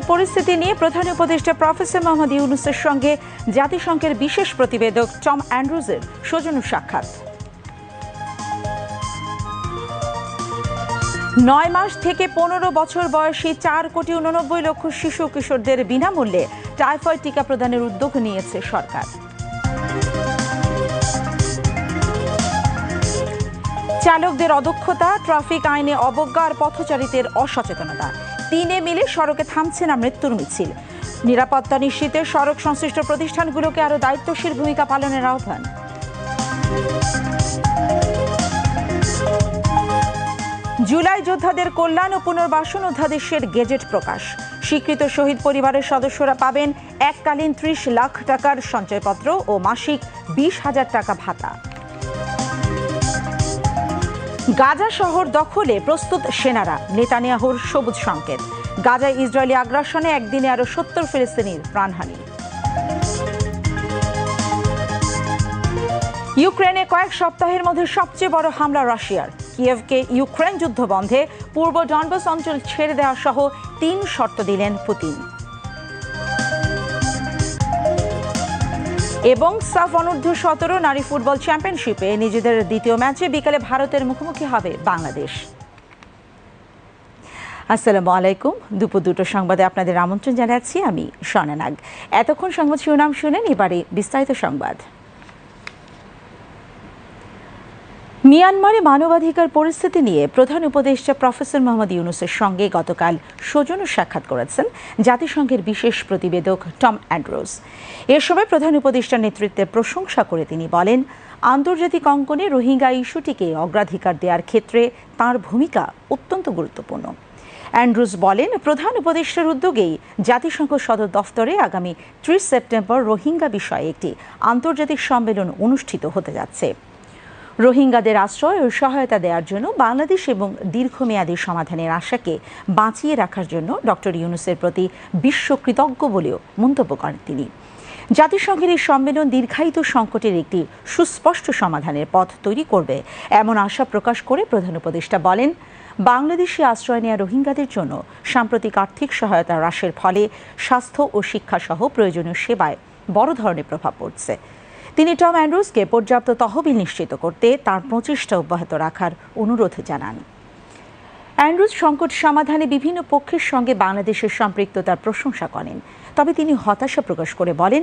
পরিস্থিতি নিয়ে প্রধান উপদেষ্টা প্রফেসর মোহাম্মদ ইউনুসের সঙ্গে জাতিসংঘের বিশেষ প্রতিবেদক টম অ্যান্ড্রুজের সৌজন্য সাক্ষাৎ। নয় মাস থেকে পনেরো বছর বয়সী চার কোটি উননব্বই লক্ষ শিশু কিশোরদের বিনামূল্যে টাইফয়েড টিকা প্রদানের উদ্যোগ নিয়েছে সরকার। চালকদের অদক্ষতা, ট্রাফিক আইনে অবজ্ঞা আর পথচারীদের অসচেতনতা। তিনে মিলে সড়কে থামছে না মৃত্যুর মিছিল। নিরাপত্তা নিশ্চিতে সড়ক সংশ্লিষ্ট প্রতিষ্ঠানগুলোকে আরও দায়িত্বশীল ভূমিকা পালনের আহ্বান। জুলাই যোদ্ধাদের কল্যাণ ও পুনর্বাসন অধ্যাদেশের গেজেট প্রকাশ। স্বীকৃত শহীদ পরিবারের সদস্যরা পাবেন এককালীন ত্রিশ লাখ টাকার সঞ্চয়পত্র ও মাসিক বিশ হাজার টাকা ভাতা। গাজা শহর দখলে প্রস্তুত সেনারা। নেতানিয়াহুর সবুজ সংকেত। গাজায় ইসরায়েলি আগ্রাসনে একদিনে আরও সত্তর ফিলিস্তিনির প্রাণহানি। ইউক্রেনে কয়েক সপ্তাহের মধ্যে সবচেয়ে বড় হামলা রাশিয়ার। কিয়েভকে ইউক্রেন যুদ্ধ বন্ধে পূর্ব ডনবাস অঞ্চল ছেড়ে দেওয়া সহ তিন শর্ত দিলেন পুতিন। এবং সাফ অনূর্ধ্ব সতেরো নারী ফুটবল চ্যাম্পিয়নশিপে নিজেদের দ্বিতীয় ম্যাচে বিকালে ভারতের মুখোমুখি হবে বাংলাদেশ। আসসালামু আলাইকুম। দুপুর দুটো সংবাদে আপনাদের আমন্ত্রণ জানাচ্ছি আমি সনানাগ এতক্ষণ সংবাদ শিরোনাম শুনেন এবারে বিস্তারিত সংবাদ। মিয়ানমারে মানবাধিকার পরিস্থিতি নিয়ে প্রধান উপদেষ্টা প্রফেসর মোহাম্মদ ইউনুসের সঙ্গে গতকাল সৌজন্য সাক্ষাৎ করেছেন জাতিসংঘের বিশেষ প্রতিবেদক টম অ্যান্ড্রোজ। এ সময় প্রধান উপদেষ্টার নেতৃত্বে প্রশংসা করে তিনি বলেন, আন্তর্জাতিক অঙ্কনে রোহিঙ্গা ইস্যুটিকে অগ্রাধিকার দেওয়ার ক্ষেত্রে তার ভূমিকা অত্যন্ত গুরুত্বপূর্ণ। অ্যান্ড্রুজ বলেন, প্রধান উপদেষ্টার উদ্যোগেই জাতিসংঘ সদর দফতরে আগামী ত্রিশ সেপ্টেম্বর রোহিঙ্গা বিষয়ে একটি আন্তর্জাতিক সম্মেলন অনুষ্ঠিত হতে যাচ্ছে। রোহিঙ্গাদের আশ্রয় ও সহায়তা দেওয়ার জন্য বাংলাদেশ এবং দীর্ঘমেয়াদী সমাধানের আশাকে বাঁচিয়ে রাখার জন্য ডক্টর ইউনুসের প্রতি বিশ্ব কৃতজ্ঞ বলেও মন্তব্য করেন তিনি। জাতিসংঘের এই সম্মেলন দীর্ঘায়িত সংকটের একটি সুস্পষ্ট সমাধানের পথ তৈরি করবে এমন আশা প্রকাশ করে প্রধান উপদেষ্টা বলেন, বাংলাদেশে আশ্রয় নেওয়া রোহিঙ্গাদের জন্য সাম্প্রতিক আর্থিক সহায়তা হ্রাসের ফলে স্বাস্থ্য ও শিক্ষাসহ প্রয়োজনীয় সেবায় বড় ধরনের প্রভাব পড়ছে। তিনি টম অ্যান্ড্রুসকে পর্যাপ্ত তহবিল নিশ্চিত করতে তার প্রচেষ্টা অব্যাহত রাখার অনুরোধ জানান। অ্যান্ড্রুজ সংকট সমাধানে বিভিন্ন পক্ষের সঙ্গে বাংলাদেশের সম্পৃক্ততার প্রশংসা করেন। তবে তিনি হতাশা প্রকাশ করে বলেন,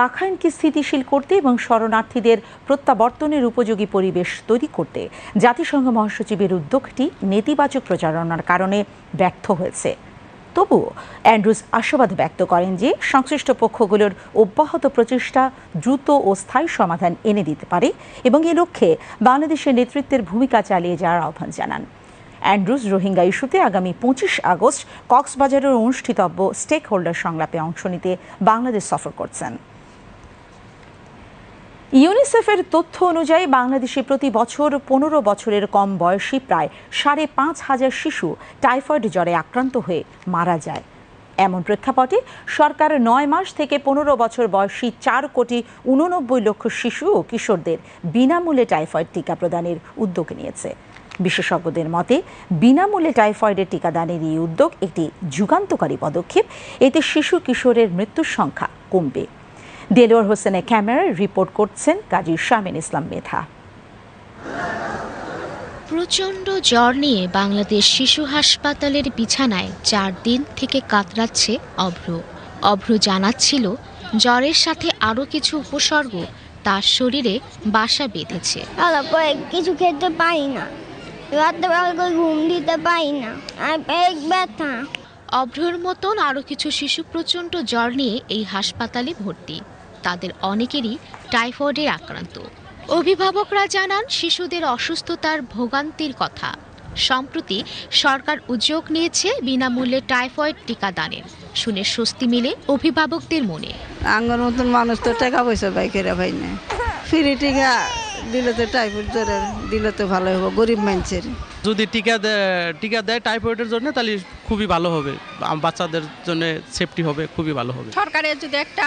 রাখাইনকে স্থিতিশীল করতে এবং শরণার্থীদের প্রত্যাবর্তনের উপযোগী পরিবেশ তৈরি করতে জাতিসংঘ মহাসচিবের উদ্যোগটি নেতিবাচক প্রচারণার কারণে ব্যর্থ হয়েছে। তবুও অ্যান্ড্রুজ আশাবাদ ব্যক্ত করেন যে সংশ্লিষ্ট পক্ষগুলোর অব্যাহত প্রচেষ্টা দ্রুত ও স্থায়ী সমাধান এনে দিতে পারে এবং এ লক্ষ্যে বাংলাদেশের নেতৃত্বের ভূমিকা চালিয়ে যাওয়ার আহ্বান জানান। অ্যান্ড্রুজ রোহিঙ্গা ইস্যুতে আগামী পঁচিশ আগস্ট কক্সবাজারের অনুষ্ঠিতব্য স্টেক হোল্ডার সংলাপে অংশ নিতে বাংলাদেশ সফর করছেন। ইউনিসেফের তথ্য অনুযায়ী বাংলাদেশে প্রতি বছর পনেরো বছরের কম বয়সী প্রায় সাড়ে পাঁচ হাজার শিশু টাইফয়েড জ্বরে আক্রান্ত হয়ে মারা যায়। এমন প্রেক্ষাপটে সরকার নয় মাস থেকে পনেরো বছর বয়সী চার কোটি উননব্বই লক্ষ শিশু ও কিশোরদের বিনামূল্যে টাইফয়েড টিকা প্রদানের উদ্যোগ নিয়েছে। বিশেষজ্ঞদের মতে, বিনামূল্যে টাইফয়েডের টিকাদানের এই উদ্যোগ একটি যুগান্তকারী পদক্ষেপ। এতে শিশু কিশোরের মৃত্যুর সংখ্যা কমবে। দেলোয়ার হোসেনের ক্যামেরায় রিপোর্ট করছেন কাজী শামিন ইসলাম মেধা। প্রচণ্ড জ্বর নিয়ে বাংলাদেশ শিশু হাসপাতালের বিছানায় চার দিন থেকে কাতরাচ্ছে অভ্র। অভ্র জানাচ্ছিল জ্বরের সাথে আরও কিছু উপসর্গ তার শরীরে বাসা বেঁধেছে। কিছু খেতে পাই না। রাত্রেবেলা ঘুম দিতে পাই না। আর পেট ব্যথা। অভ্রর মতন আরও কিছু শিশু প্রচণ্ড জ্বর নিয়ে এই হাসপাতালে ভর্তি। তাদের অনেকেরই টাইফয়েডে আক্রান্ত। অভিভাবকরা জানান শিশুদের অসুস্থতার ভোগান্তির কথা। সম্প্রতি সরকার উদ্যোগ নিয়েছে বিনামূল্যে টাইফয়েড টিকা দানের শুনে স্বস্তি মিলে অভিভাবকদের মনে। আঙ্গর মতন মানুষ তো টাকা পয়সা পাই কেরা ভাই না। ফ্রি টিকা দিলে তো টাইফয়েড জ্বরের দিলে তো ভালো হবে গরিব মানুষের। যদি টিকা দেয় টিকা দেয় টাইফয়েডের জন্য তাহলে খুবই ভালো হবে। বাচ্চাদের জন্য সেফটি হবে খুবই ভালো হবে। সরকারের যদি একটা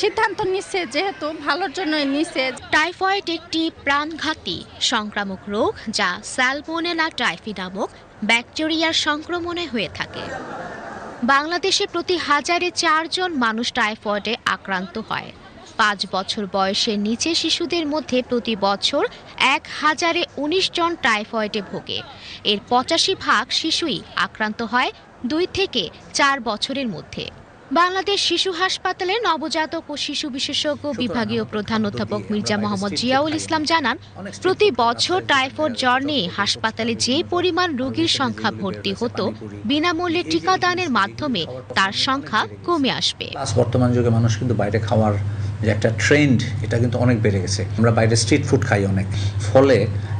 সিদ্ধান্ত নিচ্ছে যেহেতু ভালোর জন্যই নিচ্ছে টাইফয়েড একটি প্রাণঘাতী সংক্রামক রোগ যা স্যালমোনেলা টাইফি নামক ব্যাকটেরিয়ার সংক্রমণে হয়ে থাকে। বাংলাদেশে প্রতি হাজারে চারজন মানুষ টাইফয়েডে আক্রান্ত হয়। পাঁচ বছর বয়সের নিচে শিশুদের মধ্যে প্রতি বছর এক হাজারে উনিশ জন টাইফয়েডে ভোগে। এর পঁচাশি ভাগ শিশুই আক্রান্ত হয় দুই থেকে চার বছরের মধ্যে। বাংলাদেশ শিশু হাসপাতালে নবজাতক ও শিশু বিশেষজ্ঞ বিভাগীয় প্রধান অধ্যাপক মির্জা মোহাম্মদ জিয়াউল ইসলাম জানান প্রতি বছর টাইফয়েড জ্বর নিয়ে হাসপাতালে যে পরিমাণ রোগীর সংখ্যা ভর্তি হতো বিনামূল্যে টিকাদানের মাধ্যমে তার সংখ্যা কমে আসবে। বর্তমান যুগে মানুষ কিন্তু বাইরে খাওয়ার যে একটা ট্রেন্ড এটা কিন্তু অনেক বেড়ে গেছে। আমরা বাইরে স্ট্রিট ফুড খাই অনেক। ফলে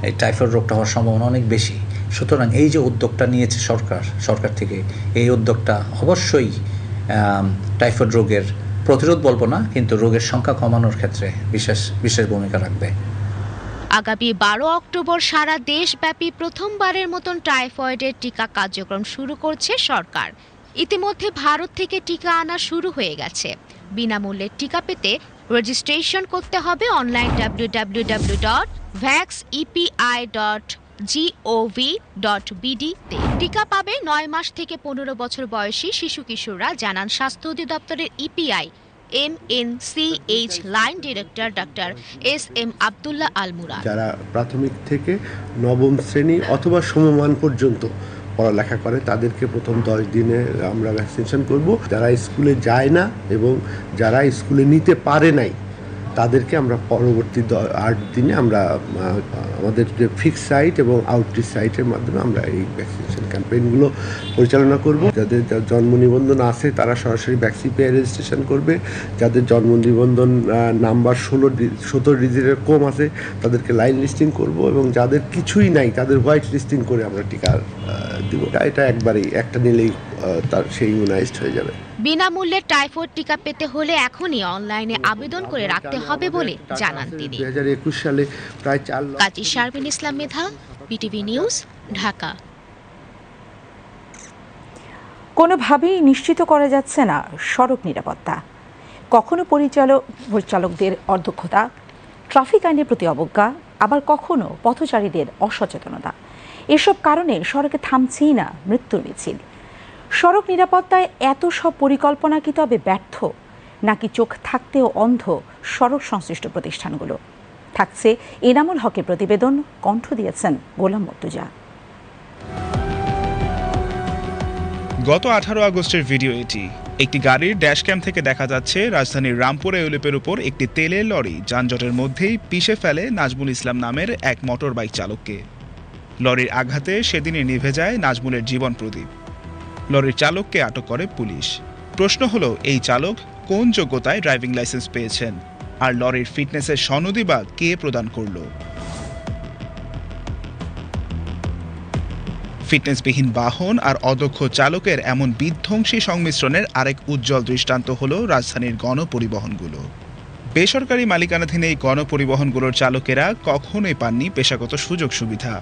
এই টাইফয়েড রোগটা হওয়ার সম্ভাবনা অনেক বেশি। সুতরাং এই যে উদ্যোগটা নিয়েছে সরকার সরকার থেকে এই উদ্যোগটা অবশ্যই টাইফয়েড রোগের প্রতিরোধ বলব না, কিন্তু রোগের সংখ্যা কমানোর ক্ষেত্রে বিশেষ বিশেষ ভূমিকা রাখবে। আগামী বারো অক্টোবর সারা দেশব্যাপী প্রথমবারের মতন টাইফয়েডের টিকা কার্যক্রম শুরু করছে সরকার। ইতিমধ্যে ভারত থেকে টিকা আনা শুরু হয়ে গেছে। বিনামূল্যে টিকা পেতে রেজিস্ট্রেশন করতে হবে online W W W dot vax EPI dot বিডিতে টিকা পাবে নয় মাস থেকে পনেরো বছর বয়সী শিশু কিশোররা, জানান স্বাস্থ্য অধিদপ্তরের EPI M N C H line director doctor S M Abdullah Al Murad যারা প্রাথমিক থেকে নবম শ্রেণি অথবা সমমান পর্যন্ত পড়ালেখা করে, তাদেরকে প্রথম দশ দিনে আমরা ভ্যাকসিনেশন করব। যারা স্কুলে যায় না এবং যারা স্কুলে নিতে পারে নাই তাদেরকে আমরা পরবর্তী আট দিনে আমরা আমাদের যে ফিক্স সাইট এবং আউটরিচ সাইটের মাধ্যমে আমরা এই ভ্যাকসিনেশন ক্যাম্পেইনগুলো পরিচালনা করব। যাদের জন্ম নিবন্ধন আছে, তারা সরাসরি ভ্যাকসিন পেয়ে রেজিস্ট্রেশন করবে। যাদের জন্ম নিবন্ধন নাম্বার ষোলো সতেরো ডিজিটের কম আছে, তাদেরকে লাইন লিস্টিং করব এবং যাদের কিছুই নাই, তাদের হোয়াইট লিস্টিং করে আমরা টিকা দিব। এটা একবারেই, একটা নিলেই তার সেই ইমিউনাইজড হয়ে যাবে। বিনামূল্যে টাইফয়েড টিকা পেতে হলে এখনই অনলাইনে আবেদন করে রাখতে হবে বলে জানান তিনি। সালে প্রায় চার কাজী শারমিন ইসলাম মেধা বিটিভি নিউজ ঢাকা। কোনোভাবেই নিশ্চিত করা যাচ্ছে না সড়ক নিরাপত্তা। কখনো পরিচালক পরিচালকদের অদক্ষতা ট্রাফিক আইনের প্রতি অবজ্ঞা আবার কখনো পথচারীদের অসচেতনতা। এসব কারণে সড়কে থামছেই না মৃত্যুর মিছিল। সড়ক নিরাপত্তায় এত সব পরিকল্পনা কি তবে ব্যর্থ? নাকি চোখ থাকতেও অন্ধ সড়ক সংশ্লিষ্ট প্রতিষ্ঠানগুলো? থাকছে এনামুল হকের প্রতিবেদন, কণ্ঠ দিয়েছেন গোলাম মর্তুজা। গত আঠারো আগস্টের ভিডিও এটি। একটি গাড়ির ড্যাশক্যাম থেকে দেখা যাচ্ছে রাজধানীর রামপুরে ইউলিপের উপর একটি তেলের লরি যানজটের মধ্যেই পিষে ফেলে নাজমুল ইসলাম নামের এক মোটর বাইক চালককে। লরির আঘাতে সেদিনই নিভে যায় নাজমুলের জীবন প্রদীপ। লরির চালককে আটক করে পুলিশ। প্রশ্ন হলো, এই চালক কোন যোগ্যতায় ড্রাইভিং লাইসেন্স পেয়েছেন? আর লরির ফিটনেসের সনদি বা কে প্রদান করল? ফিটনেসবিহীন বাহন আর অদক্ষ চালকের এমন বিধ্বংসী সংমিশ্রণের আরেক উজ্জ্বল দৃষ্টান্ত হল রাজধানীর গণপরিবহনগুলো। বেসরকারি মালিকানাধীন এই গণপরিবহনগুলোর চালকেরা কখনোই পাননি পেশাগত সুযোগ সুবিধা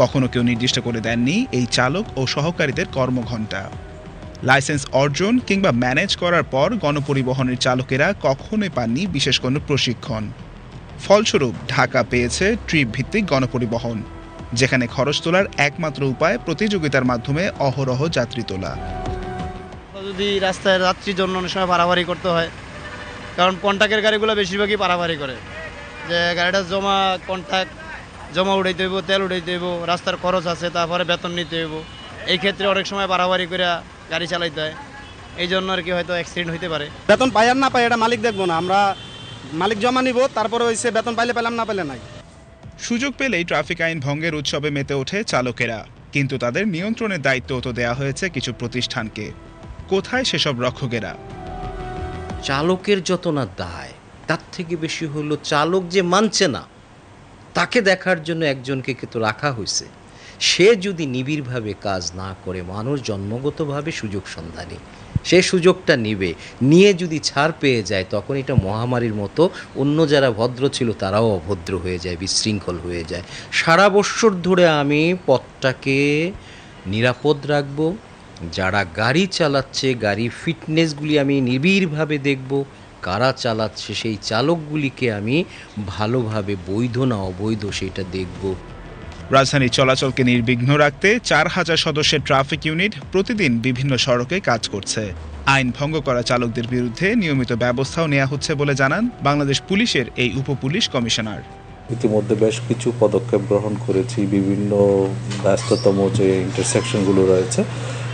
কখনো কেউ নির্দিষ্ট করে দেননি এই চালক ও সহকারীদের কর্মঘণ্টা। লাইসেন্স অর্জন কিংবা ম্যানেজ করার পর গণপরিবহনের চালকেরা কখনোই পাননি বিশেষ কোনো প্রশিক্ষণ। ফলস্বরূপ ঢাকা পেয়েছে ট্রিপ ভিত্তিক গণপরিবহন, যেখানে খরচ তোলার একমাত্র উপায় প্রতিযোগিতার মাধ্যমে অহরহ যাত্রী তোলা। যদি রাস্তায় রাত্রির জন্য অনেক সময় পারাপারি করতে হয়, কারণ কন্ট্যাক্টের গাড়িগুলো বেশিরভাগই পারাপারি করে। যে গাড়িটা জমা কন্ট্যাক্ট জমা উঠাইতে হইব তেল উঠাইতে হইব রাস্তার খরচ আছে তারপরে বেতন নিতে হইব। এই ক্ষেত্রে অনেক সময় বাড়াবাড়ি করে গাড়ি চালাইতে হয়। এই জন্য আর কি হয়তো অ্যাক্সিডেন্ট হইতে পারে। বেতন পাই আর না পাই এটা মালিক দেখব না। আমরা মালিক জমা নিব তারপরে হয়েছে বেতন পাইলে পেলাম না পেলে নাই। সুযোগ পেলেই ট্রাফিক আইন ভঙ্গের উৎসবে মেতে ওঠে চালকেরা। কিন্তু তাদের নিয়ন্ত্রণের দায়িত্ব তো দেয়া হয়েছে কিছু প্রতিষ্ঠানকে। কোথায় সেসব রক্ষকেরা? চালকের যত না দায় তার থেকে বেশি হলো চালক যে মানছে না তাকে দেখার জন্য একজনকে কিন্তু রাখা হয়েছে সে যদি নিবিড়ভাবে কাজ না করে, মানুষ জন্মগতভাবে সুযোগ সন্ধানী। সে সুযোগটা নিবে। নিয়ে যদি ছাড় পেয়ে যায়, তখন এটা মহামারীর মতো অন্য যারা ভদ্র ছিল, তারাও অভদ্র হয়ে যায়, বিশৃঙ্খল হয়ে যায়। সারা বৎসর ধরে আমি পথটাকে নিরাপদ রাখব, যারা গাড়ি চালাচ্ছে গাড়ি ফিটনেসগুলি আমি নিবিড়ভাবে দেখব কারা চালাচ্ছে সেই চালকগুলিকে আমি ভালোভাবে বৈধ না অবৈধ সেটা দেখব। রাজধানীর চলাচলকে নির্বিঘ্ন রাখতে চার হাজার সদস্যের ট্রাফিক ইউনিট প্রতিদিন বিভিন্ন সড়কে কাজ করছে। আইন ভঙ্গ করা চালকদের বিরুদ্ধে নিয়মিত ব্যবস্থাও নেওয়া হচ্ছে বলে জানান বাংলাদেশ পুলিশের এই উপপুলিশ কমিশনার। ইতিমধ্যে বেশ কিছু পদক্ষেপ গ্রহণ করেছি বিভিন্ন ব্যস্ততম যে ইন্টারসেকশনগুলো রয়েছে।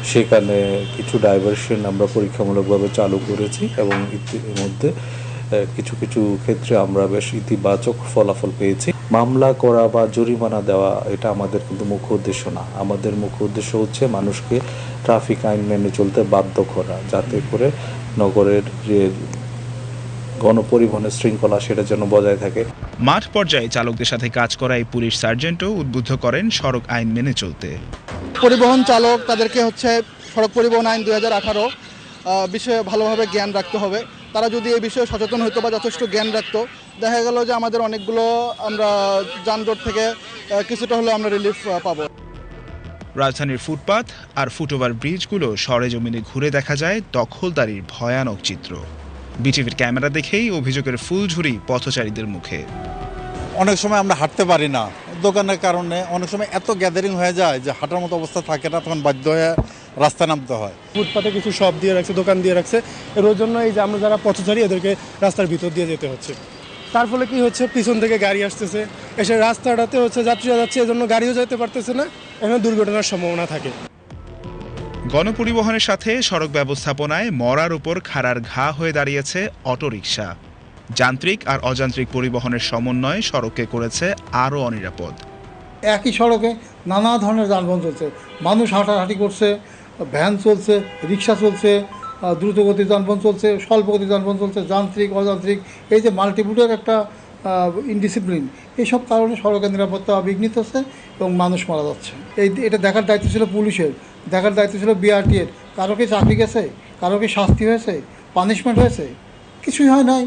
সেখানে কিছু ডাইভারশন আমরা পরীক্ষামূলকভাবে চালু করেছি এবং ইতিমধ্যে কিছু কিছু ক্ষেত্রে আমরা বেশ ইতিবাচক ফলাফল পেয়েছি। মামলা করা বা জরিমানা দেওয়া এটা আমাদের কিন্তু মুখ্য উদ্দেশ্য না। আমাদের মুখ্য উদ্দেশ্য হচ্ছে মানুষকে ট্রাফিক আইন মেনে চলতে বাধ্য করা, যাতে করে নগরের যে গণপরিবহনের শৃঙ্খলা সেটা যেন বজায় থাকে। মাঠ পর্যায়ে চালকদের সাথে কাজ করা এই পুলিশ সার্জেন্টও উদ্বুদ্ধ করেন সড়ক আইন মেনে চলতে। পরিবহন চালক তাদেরকে হচ্ছে সড়ক পরিবহন আইন দুই হাজার আঠারো বিষয়ে ভালোভাবে জ্ঞান রাখতে হবে। তারা যদি এই বিষয়ে সচেতন হতো বা যথেষ্ট জ্ঞান রাখতো দেখা গেল যে আমাদের অনেকগুলো আমরা যানজট থেকে কিছুটা হলেও আমরা রিলিফ পাবো। রাজধানীর ফুটপাত আর ফুটওভার ব্রিজগুলো সরেজমিনে ঘুরে দেখা যায় দখলদারির ভয়ানক চিত্র। বিটিভির ক্যামেরা দেখেই অভিযোগের ফুলঝুরি পথচারীদের মুখে। অনেক সময় আমরা হাঁটতে পারি না। দোকানের কারণে অনেক সময় এত গ্যাদারিং হয়ে যায় যে হাঁটার মতো অবস্থা থাকে না তখন বাধ্য হয়ে রাস্তায় নামতে হয়। ফুটপাতে কিছু শপ দিয়ে রাখছে দোকান দিয়ে রাখছে। এর ওই জন্য এই যে আমরা যারা পথচারী এদেরকে রাস্তার ভিতর দিয়ে যেতে হচ্ছে। তার ফলে কি হচ্ছে? পিছন থেকে গাড়ি আসতেছে। এসে রাস্তাটাতে হচ্ছে যাত্রীরা যাচ্ছে এজন্য গাড়িও যেতে পারতেছে না। এখানে দুর্ঘটনার সম্ভাবনা থাকে। গণপরিবহনের সাথে সড়ক ব্যবস্থাপনায় মরার উপর খাড়ার ঘা হয়ে দাঁড়িয়েছে অটোরিকশা। যান্ত্রিক আর অযান্ত্রিক পরিবহনের সমন্বয়ে সড়ককে করেছে আরও অনিরাপদ। একই সড়কে নানা ধরনের যানবাহন চলছে। মানুষ হাঁটাহাঁটি করছে ভ্যান চলছে রিক্সা চলছে আহ, দ্রুতগতি যানবাহন চলছে স্বল্পগতি যানবাহন চলছে যান্ত্রিক অযান্ত্রিক। এই যে মাল্টিপুটের একটা ইনডিসিপ্লিন এইসব কারণে সড়কের নিরাপত্তা বিঘ্নিত হচ্ছে এবং মানুষ মারা যাচ্ছে। এই এটা দেখার দায়িত্ব ছিল পুলিশের। দেখার দায়িত্ব ছিল বিআরটিএর কারও কি চাকরি গেছে? কারও কি শাস্তি হয়েছে? পানিশমেন্ট হয়েছে? কিছুই হয় নাই।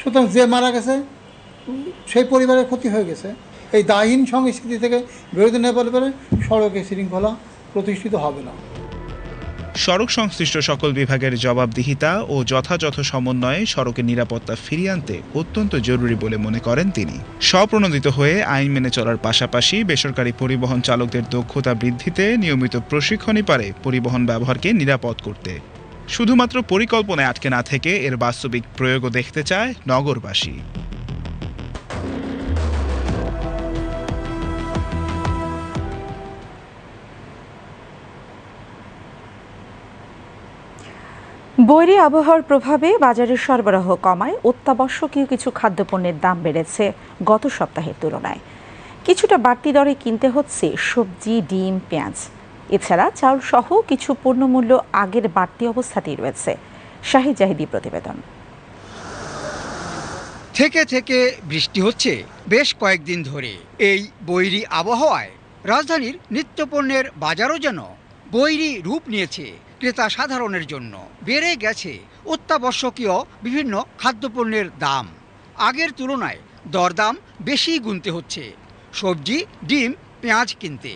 সুতরাং যে মারা গেছে, সেই পরিবারের ক্ষতি হয়ে গেছে। এই দায়হীন সংস্কৃতি থেকে বেরোতে না পারলে পরে সড়কে শৃঙ্খলা প্রতিষ্ঠিত হবে না। সড়ক সংশ্লিষ্ট সকল বিভাগের জবাবদিহিতা ও যথাযথ সমন্বয়ে সড়কের নিরাপত্তা ফিরিয়ে আনতে অত্যন্ত জরুরি বলে মনে করেন তিনি। স্বপ্রণোদিত হয়ে আইন মেনে চলার পাশাপাশি বেসরকারি পরিবহন চালকদের দক্ষতা বৃদ্ধিতে নিয়মিত প্রশিক্ষণই পারে পরিবহন ব্যবহারকে নিরাপদ করতে। শুধুমাত্র পরিকল্পনায় আটকে না থেকে এর বাস্তবিক প্রয়োগও দেখতে চায় নগরবাসী। বৈরী আবহাওয়ার প্রভাবে বাজারের সরবরাহ কমায়, অত্যাবশ্যকীয় কিছু খাদ্যপণ্যের দাম বেড়েছে গত সপ্তাহের তুলনায়। কিছুটা বাড়তি দরে কিনতে হচ্ছে সবজি, ডিম, পেঁয়াজ। এছাড়া চাউল সহ কিছু পণ্যমূল্য আগের বাড়তি অবস্থাতেই রয়েছে। শাহিদ জাহিদি প্রতিবেদন। থেকে থেকে বৃষ্টি হচ্ছে বেশ কয়েকদিন ধরে। এই বৈরী আবহাওয়ায় রাজধানীর নিত্যপণ্যের বাজারও যেন বৈরী রূপ নিয়েছে। ক্রেতা সাধারণের জন্য। বেড়ে গেছে অত্যাবশ্যকীয় বিভিন্ন খাদ্যপণ্যের দাম। আগের তুলনায় দরদাম বেশি গুনতে হচ্ছে। সবজি ডিম পেঁয়াজ কিনতে।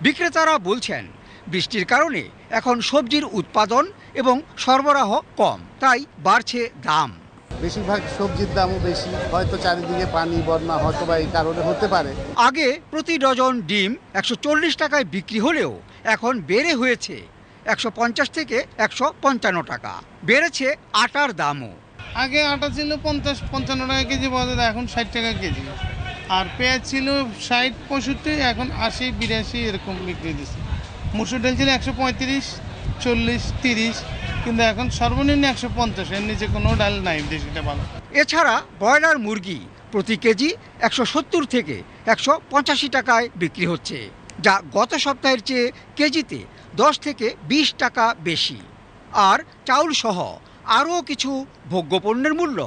বিক্রেতারা বলছেন বৃষ্টির কারণে এখন সবজির উৎপাদন এবং সরবরাহ কম তাই বাড়ছে দাম। বেশিরভাগ সবজির দামও বেশি হয়তো চারিদিকে পানি বন্যা হয়তো বা এই কারণে হতে পারে। আগে প্রতি ডজন ডিম একশো চল্লিশ টাকায় বিক্রি হলেও এখন বেড়ে হয়েছে। একশো পঞ্চাশ থেকে একশো পঞ্চান্ন টাকা। বেড়েছে আটার দামও। আগে আটা ছিল পঞ্চাশ পঞ্চান্ন টাকা কেজি পাওয়া যেত এখন ষাট টাকা কেজি। আর পেঁয়াজ ছিল ষাট পঁয়ষট্টি এখন আশি বিরাশি এরকম বিক্রি দিচ্ছে মুসুর ডাল ছিল একশো পঁয়ত্রিশ চল্লিশ তিরিশ কিন্তু এখন সর্বনিম্ন একশো পঞ্চাশ এর নিচে কোনো ডাল নাই দেশিটা ভালো। এছাড়া ব্রয়লার মুরগি প্রতি কেজি একশো সত্তর থেকে একশো পঁচাশি টাকায় বিক্রি হচ্ছে যা গত সপ্তাহের চেয়ে কেজিতে দশ থেকে বিশ টাকা বেশি। আর চাউল সহ আরও কিছু ভোগ্যপণ্যের মূল্য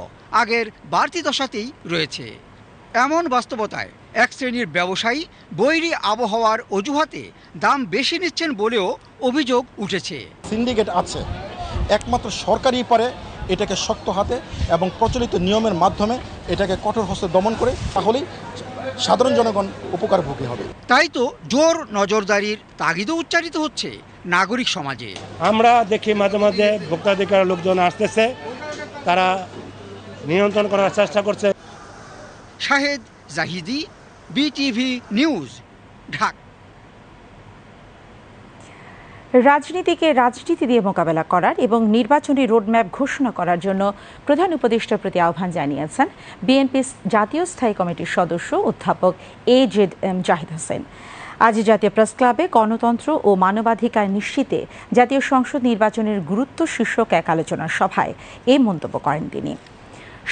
আগের বাড়তি দশাতেই রয়েছে। এমন বাস্তবতায় এক শ্রেণির ব্যবসায়ী বৈরী আবহাওয়ার অজুহাতে দাম বেশি নিচ্ছেন বলেও অভিযোগ উঠেছে। সিন্ডিকেট আছে। একমাত্র সরকারই পারে এটাকে শক্ত হাতে এবং প্রচলিত নিয়মের মাধ্যমে এটাকে কঠোর হস্তে দমন করে তাহলেই সাধারণ জনগণ উপকার উপকারভোগী হবে। তাই তো জোর নজরদারির তাগিদও উচ্চারিত হচ্ছে নাগরিক সমাজে। আমরা দেখি মাঝে মাঝে ভোক্তাধিকার লোকজন আসতেছে তারা নিয়ন্ত্রণ করার চেষ্টা করছে। শাহেদ জাহিদি বিটিভি নিউজ ঢাক। রাজনীতিকে রাজনীতি দিয়ে মোকাবেলা করার এবং নির্বাচনী রোডম্যাপ ঘোষণা করার জন্য প্রধান উপদেষ্টার প্রতি আহ্বান জানিয়েছেন বিএনপি জাতীয় স্থায়ী কমিটির সদস্য অধ্যাপক A Z M Zahid Hossain. আজ জাতীয় প্রেস ক্লাবে গণতন্ত্র ও মানবাধিকার নিশ্চিতে জাতীয় সংসদ নির্বাচনের গুরুত্ব শীর্ষক এক আলোচনা সভায় এই মন্তব্য করেন তিনি।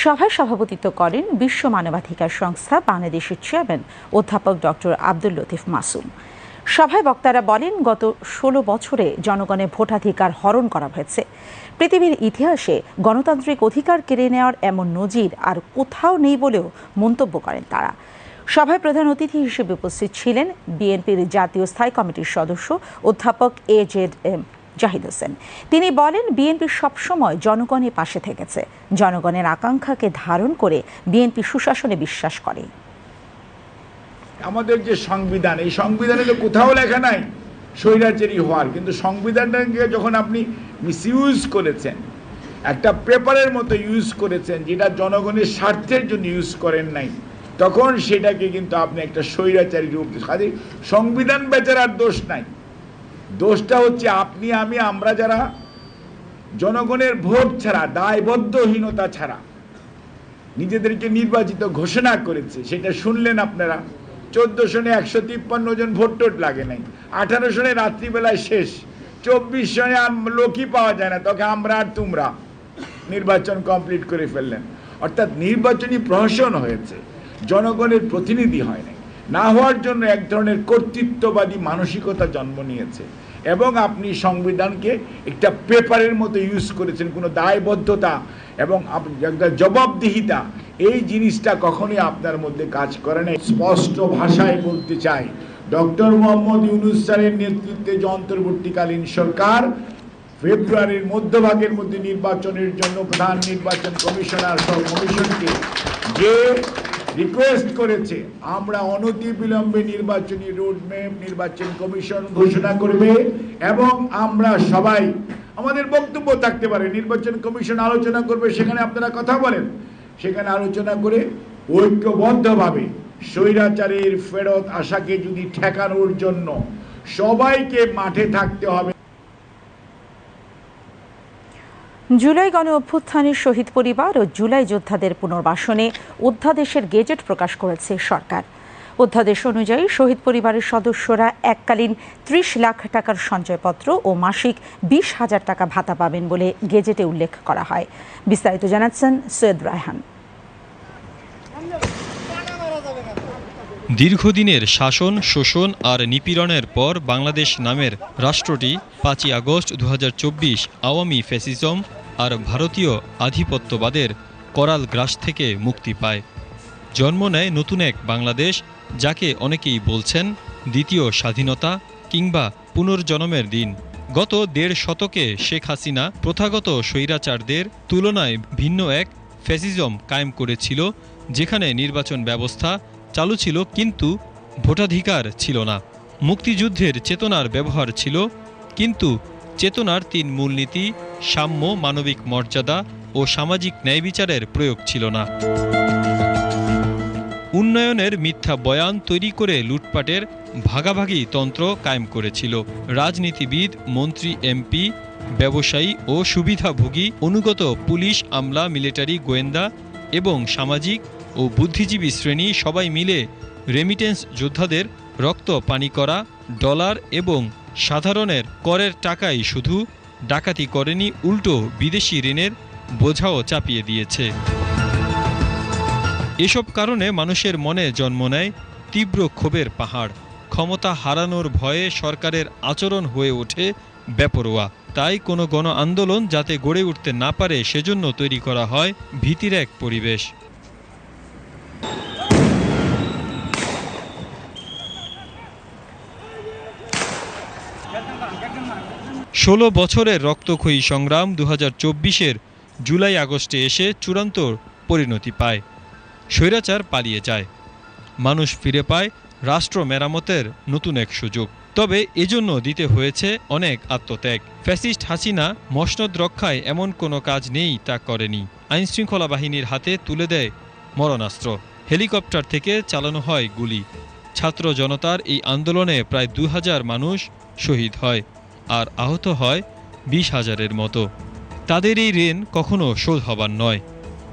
সভায় সভাপতিত্ব করেন বিশ্ব মানবাধিকার সংস্থা বাংলাদেশের চেয়ারম্যান অধ্যাপক ডক্টর আব্দুল লতিফ মাসুম। সভায় বক্তারা বলেন, গত ষোলো বছরে জনগণের ভোটাধিকার হরণ করা হয়েছে। পৃথিবীর ইতিহাসে গণতান্ত্রিক অধিকার কেড়ে নেওয়ার এমন নজির আর কোথাও নেই বলেও মন্তব্য করেন তারা। সভায় প্রধান অতিথি হিসেবে উপস্থিত ছিলেন বিএনপির জাতীয় স্থায়ী কমিটির সদস্য অধ্যাপক A Z M Zahid Hossain. তিনি বলেন, বিএনপি সবসময় জনগণের পাশে থেকেছে। জনগণের আকাঙ্ক্ষাকে ধারণ করে বিএনপি সুশাসনে বিশ্বাস করে। আমাদের যে সংবিধান, এই সংবিধানে তো কোথাও লেখা নাই স্বৈরাচারী হওয়ার, কিন্তু সংবিধানটাকে যখন আপনি মিসইউজ করেছেন, একটা পেপারের মতো ইউজ করেছেন যেটা জনগণের স্বার্থের জন্য ইউজ করেন নাই, তখন সেটাকে কিন্তু আপনি একটা স্বৈরাচারী রূপ খালি সংবিধান বেচারার দোষ নাই। দোষটা হচ্ছে আপনি, আমি, আমরা যারা জনগণের ভোট ছাড়া, দায়বদ্ধহীনতা ছাড়া নিজেদেরকে নির্বাচিত ঘোষণা করেছে, সেটা শুনলেন আপনারা? চোদ্দ সনে একশো তিপ্পান্ন জন ভোট টোট লাগে নাই। আঠারোশো রাত্রিবেলায় শেষ। চব্বিশ আর লোকই পাওয়া যায় না, তখন আমরা আর তোমরা নির্বাচন কমপ্লিট করে ফেললেন। অর্থাৎ নির্বাচনী প্রহসন হয়েছে, জনগণের প্রতিনিধি হয় নাই। না হওয়ার জন্য এক ধরনের কর্তৃত্ববাদী মানসিকতা জন্ম নিয়েছে। এবং আপনি সংবিধানকে একটা পেপারের মতো ইউজ করেছেন, কোনো দায়বদ্ধতা এবং একটা জবাবদিহিতা, এই জিনিসটা কখনোই আপনার মধ্যে কাজ করে না স্পষ্ট ভাষায় বলতে চাই, ডক্টর মোহাম্মদ ইউনুস স্যারের নেতৃত্বে যে অন্তর্বর্তীকালীন সরকার, ফেব্রুয়ারির মধ্যভাগের মধ্যে নির্বাচনের জন্য প্রধান নির্বাচন কমিশনার সহ কমিশনকে যে রিকোয়েস্ট করেছে, আমরা অনতি বিলম্বে নির্বাচনী রোডম্যাপ নির্বাচন কমিশন ঘোষণা করবে এবং আমরা সবাই, আমাদের বক্তব্য থাকতে পারে, নির্বাচন কমিশন আলোচনা করবে, সেখানে আপনারা কথা বলেন। সেখানে আলোচনা করে ঐক্যবদ্ধভাবে স্বৈরাচারের ফেরত আশাকে যদি ঠেকানোর জন্য সবাইকে মাঠে থাকতে হবে জুলাই গণ অভ্যুত্থানের শহীদ পরিবার ও জুলাই যোদ্ধাদের পুনর্বাসনে অধ্যাদেশের গেজেট প্রকাশ করেছে সরকার। অধ্যাদেশ অনুযায়ী শহীদ পরিবারের সদস্যরা এককালীন ত্রিশ লাখ টাকার সঞ্চয়পত্র ও মাসিক বিশ হাজার টাকা ভাতা পাবেন বলে গেজেটে উল্লেখ করা হয়। বিস্তারিত জানাচ্ছেন সৈয়দ রায়হান। দীর্ঘদিনের শাসন, শোষণ আর নিপীড়নের পর বাংলাদেশ নামের রাষ্ট্রটি পাঁচই আগস্ট দু হাজার চব্বিশ আওয়ামী ফ্যাসিজম আর ভারতীয় আধিপত্যবাদের করাল গ্রাস থেকে মুক্তি পায়। জন্ম নেয় নতুন এক বাংলাদেশ, যাকে অনেকেই বলছেন দ্বিতীয় স্বাধীনতা কিংবা পুনর্জন্মের দিন। গত দেড় শতকে শেখ হাসিনা প্রথাগত স্বৈরাচারদের তুলনায় ভিন্ন এক ফ্যাসিজম কায়েম করেছিল, যেখানে নির্বাচন ব্যবস্থা চালু ছিল, কিন্তু ভোটাধিকার ছিল না। মুক্তিযুদ্ধের চেতনার ব্যবহার ছিল, কিন্তু চেতনার তিন মূলনীতি, সাম্য, মানবিক মর্যাদা ও সামাজিক ন্যায় বিচারের প্রয়োগ ছিল না। উন্নয়নের মিথ্যা বয়ান তৈরি করে লুটপাটের ভাগাভাগি তন্ত্র কায়েম করেছিল। রাজনীতিবিদ, মন্ত্রী, এমপি, ব্যবসায়ী ও সুবিধাভোগী, অনুগত পুলিশ, আমলা, মিলিটারি, গোয়েন্দা এবং সামাজিক ও বুদ্ধিজীবী শ্রেণি সবাই মিলে রেমিটেন্স যোদ্ধাদের রক্ত পানি করা, ডলার এবং সাধারণের করের টাকাই শুধু ডাকাতি করেনি, উল্টো বিদেশি ঋণের বোঝাও চাপিয়ে দিয়েছে। এসব কারণে মানুষের মনে জন্ম নেয় তীব্র ক্ষোভের পাহাড়। ক্ষমতা হারানোর ভয়ে সরকারের আচরণ হয়ে ওঠে বেপরোয়া। তাই কোনো গণ আন্দোলন যাতে গড়ে উঠতে না পারে, সেজন্য তৈরি করা হয় ভীতির এক পরিবেশ। ষোলো বছরের রক্তক্ষয়ী সংগ্রাম দু হাজার জুলাই আগস্টে এসে চূড়ান্ত পরিণতি পায়। স্বৈরাচার পালিয়ে যায়। মানুষ ফিরে পায় রাষ্ট্র মেরামতের নতুন এক সুযোগ। তবে এজন্য দিতে হয়েছে অনেক আত্মত্যাগ। ফ্যাসিস্ট হাসিনা মসনদ রক্ষায় এমন কোনো কাজ নেই তা করেনি। আইনশৃঙ্খলা বাহিনীর হাতে তুলে দেয় মরণাস্ত্র। হেলিকপ্টার থেকে চালানো হয় গুলি। ছাত্র জনতার এই আন্দোলনে প্রায় দু হাজার মানুষ শহীদ হয়। আর আহত হয় বিশ হাজারের মতো। তাদের এই ঋণ কখনো শোধ হবার নয়।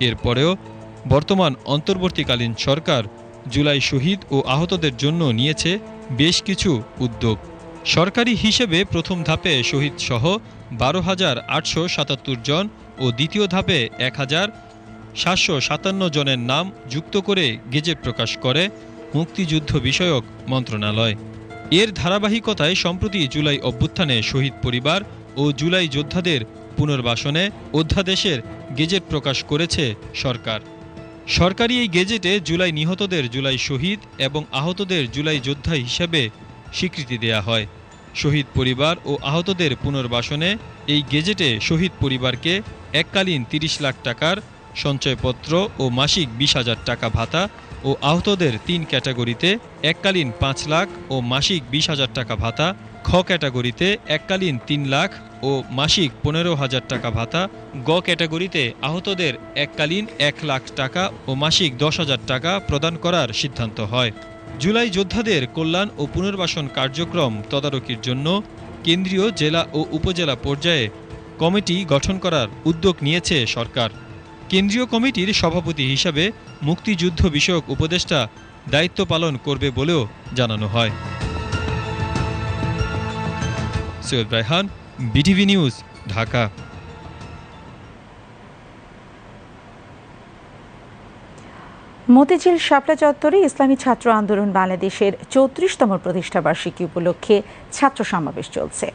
এরপরেও বর্তমান অন্তর্বর্তীকালীন সরকার জুলাই শহীদ ও আহতদের জন্য নিয়েছে বেশ কিছু উদ্যোগ। সরকারি হিসেবে প্রথম ধাপে শহীদ সহ বারো হাজার আটশো সাতাত্তর জন ও দ্বিতীয় ধাপে এক হাজার সাতশো সাতান্ন জনের নাম যুক্ত করে গেজেট প্রকাশ করে মুক্তিযুদ্ধ বিষয়ক মন্ত্রণালয়। এর ধারাবাহিকতায় সম্প্রতি জুলাই অভ্যুত্থানে শহীদ পরিবার ও জুলাই যোদ্ধাদের পুনর্বাসনে অধ্যাদেশের গেজেট প্রকাশ করেছে সরকার। সরকারি এই গেজেটে জুলাই নিহতদের জুলাই শহীদ এবং আহতদের জুলাই যোদ্ধা হিসেবে স্বীকৃতি দেয়া হয়। শহীদ পরিবার ও আহতদের পুনর্বাসনে এই গেজেটে শহীদ পরিবারকে এককালীন তিরিশ লাখ টাকার সঞ্চয়পত্র ও মাসিক বিশ হাজার টাকা ভাতা ও আহতদের তিন ক্যাটাগরিতে এককালীন পাঁচ লাখ ও মাসিক বিশ হাজার টাকা ভাতা, খ ক্যাটাগরিতে এককালীন তিন লাখ ও মাসিক পনেরো হাজার টাকা ভাতা, গ ক্যাটাগরিতে আহতদের এককালীন এক লাখ টাকা ও মাসিক দশ হাজার টাকা প্রদান করার সিদ্ধান্ত হয়। জুলাই যোদ্ধাদের কল্যাণ ও পুনর্বাসন কার্যক্রম তদারকির জন্য কেন্দ্রীয় জেলা ও উপজেলা পর্যায়ে কমিটি গঠন করার উদ্যোগ নিয়েছে সরকার। কেন্দ্রীয় কমিটির সভাপতি হিসাবে মুক্তিযুদ্ধ বিষয়ক উপদেষ্টা দায়িত্ব পালন করবে বলেও জানানো হয়। Syed Raihan, BTV news, Dhaka. Motijheel Shapla চত্বরে ইসলামী ছাত্র আন্দোলন বাংলাদেশের চৌত্রিশতম প্রতিষ্ঠাবার্ষিকী উপলক্ষে ছাত্র সমাবেশ চলছে।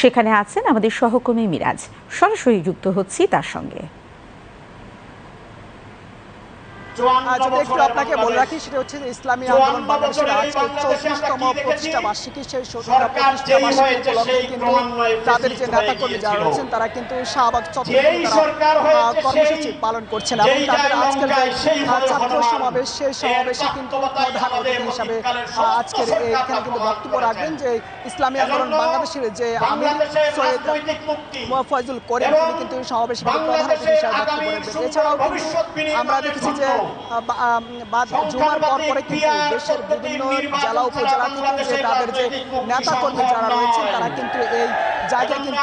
সেখানে আছেন আমাদের সহকর্মী মিরাজ। সরাসরি যুক্ত হচ্ছি তার সঙ্গে। যদি একটু আপনাকে বলে রাখি সেটা হচ্ছে ইসলামী আন্দোলন বাংলাদেশের আজকে চৌত্রিশতম প্রতিষ্ঠা বার্ষিকী সেই প্রতিষ্ঠা বার্ষিকী উপলক্ষে কিন্তু তাদের যে নেতা কর্মী যারা রয়েছেন তারা কিন্তু শাহবাগ চত্বরে কর্মসূচি পালন করছেন এবং তাদের আজকের ছাত্র সমাবেশ সেই সমাবেশে কিন্তু প্রধান অতিথি হিসাবে আজকের এখানে কিন্তু বক্তব্য রাখবেন যে ইসলামী আন্দোলন বাংলাদেশের যে আমির সৈয়দ ফয়জুল করিম তিনি কিন্তু সমাবেশে প্রধান অতিথি হিসাবে বক্তব্য রাখবেন এছাড়াও আমরা দেখেছি যে বাদ জুমার পর পরে কিন্তু দেশের বিভিন্ন জেলা উপজেলা থেকে যে তাদের যে নেতা যারা রয়েছেন তারা কিন্তু এই জায়গায় কিন্তু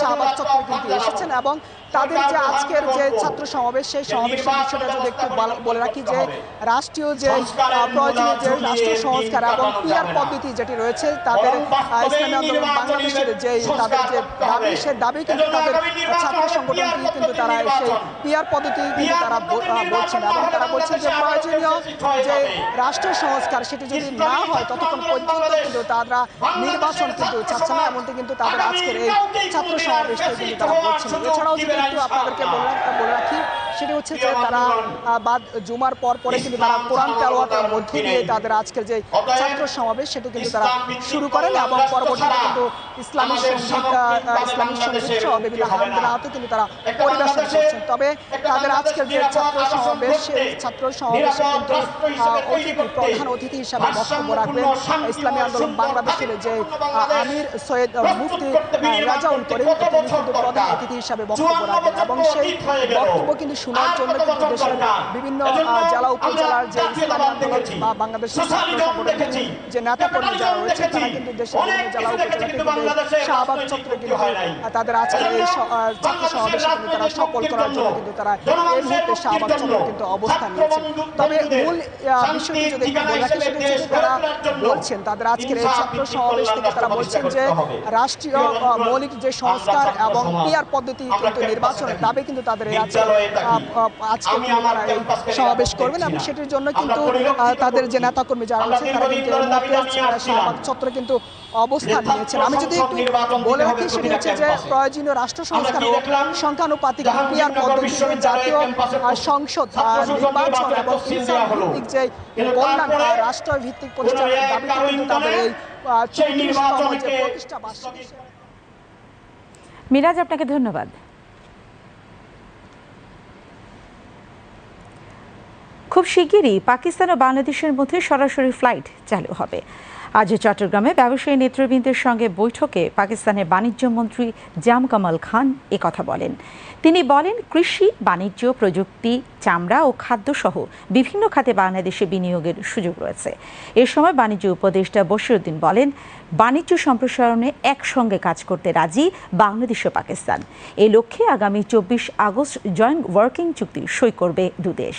শাহবাগ চত্বরে কিন্তু এসেছেন এবং তাদের যে আজকের যে ছাত্র সমাবেশ, সেই সমাবেশের বিষয়টা যদি একটু বলে রাখি যে রাষ্ট্রীয় যে প্রয়োজনীয় যে রাষ্ট্রীয় সংস্কার এবং পিয়ার পদ্ধতি যেটি রয়েছে, তাদের ইসলামী আন্দোলন বাংলাদেশের যে তাদের যে দাবি সে দাবি কিন্তু তাদের ছাত্র সংগঠনটি কিন্তু তারা সেই পিয়ার পদ্ধতি কিন্তু তারা বলছেন এবং তারা বলছেন যে প্রয়োজনীয় যে রাষ্ট্র সংস্কার, সেটি যদি না হয়, ততক্ষণ পর্যন্ত কিন্তু তারা নির্বাচন কিন্তু চাচ্ছে না, এমনটি কিন্তু তাদের আজকের এই ছাত্র সমাবেশটা কিন্তু তারা বলছেন এছাড়াও যদি একটু আপনাদেরকে বলে রাখি সেটি হচ্ছে যে তারা বাদ জুমার পর পরে কিন্তু তারা কোরআন তেলোয়াতের মধ্যে দিয়ে তাদের আজকের যে ছাত্র সমাবেশ সেটি কিন্তু তারা শুরু করেন এবং পরবর্তীতে কিন্তু ইসলামী সংগীত ইসলামী সংগীত সহ বিভিন্ন হামদানাতে কিন্তু তারা পরিবেশন করছেন। তবে তাদের আজকের যে ছাত্র সমাবেশ ছাত্র সমাবেশে কিন্তু অতিথি প্রধান অতিথি হিসাবে বক্তব্য রাখবেন ইসলামী আন্দোলন বাংলাদেশের যে আমির সৈয়দ মুফতি রাজাউল করিম তিনি কিন্তু প্রধান অতিথি হিসাবে বক্তব্য রাখবেন এবং সেই বক্তব্য কিন্তু শোনার জন্য কিন্তু দেশের বিভিন্ন জেলা উপজেলার যে ইসলামী আন্দোলন বা যে নেতা কর্মী যারা রয়েছে তারা কিন্তু দেশের বিভিন্ন জেলা উপজেলা থেকে শাহবাগ চত্বরে কিন্তু তাদের আজকের এই ছাত্র সমাবেশে কিন্তু তারা সফল করার জন্য কিন্তু তারা এই মুহূর্তে শাহবাগ চত্বরে কিন্তু অবস্থান নিয়েছেন তবে মূল বিষয়টি যদি বলে রাখি সেটা হচ্ছে তারা বলছেন তাদের আজকের এই ছাত্র সমাবেশ থেকে তারা বলছেন যে রাষ্ট্রীয় মৌলিক যে সংস্কার এবং পিয়ার পদ্ধতি কিন্তু নির্বাচনের দাবি কিন্তু তাদের এই আজকে আজকে সমাবেশ করবেন এবং সেটির জন্য কিন্তু তাদের যে নেতাকর্মী যারা রয়েছে তারা কিন্তু চত্বরে কিন্তু অবস্থান নিয়েছেন। আমি যদি একটু বলে রাখি সেটি হচ্ছে যে প্রয়োজনীয় রাষ্ট্র সংস্কার ও সংখ্যানুপাতিক জাতীয় সংসদ নির্বাচন এবং যে কল্যাণ রাষ্ট্র ভিত্তিক প্রতিষ্ঠানের দাবিতে কিন্তু তাদের এই যে প্রতিষ্ঠা বার্ষিকী। মিরাজ আপনাকে ধন্যবাদ। খুব শিগগিরই পাকিস্তান ও বাংলাদেশের মধ্যে সরাসরি ফ্লাইট চালু হবে। আজ চট্টগ্রামে ব্যবসায়ী নেতৃবৃন্দের সঙ্গে বৈঠকে পাকিস্তানের বাণিজ্য মন্ত্রী জাম কামাল খান কথা বলেন। তিনি বলেন, কৃষি, বাণিজ্য, প্রযুক্তি, চামড়া ও খাদ্যসহ বিভিন্ন খাতে বাংলাদেশে বিনিয়োগের সুযোগ রয়েছে। এ সময় বাণিজ্য উপদেষ্টা বশিরউদ্দিন বলেন, বাণিজ্য সম্প্রসারণে একসঙ্গে কাজ করতে রাজি বাংলাদেশ ও পাকিস্তান। এ লক্ষ্যে আগামী চব্বিশ আগস্ট জয়েন্ট ওয়ার্কিং চুক্তি সই করবে দুদেশ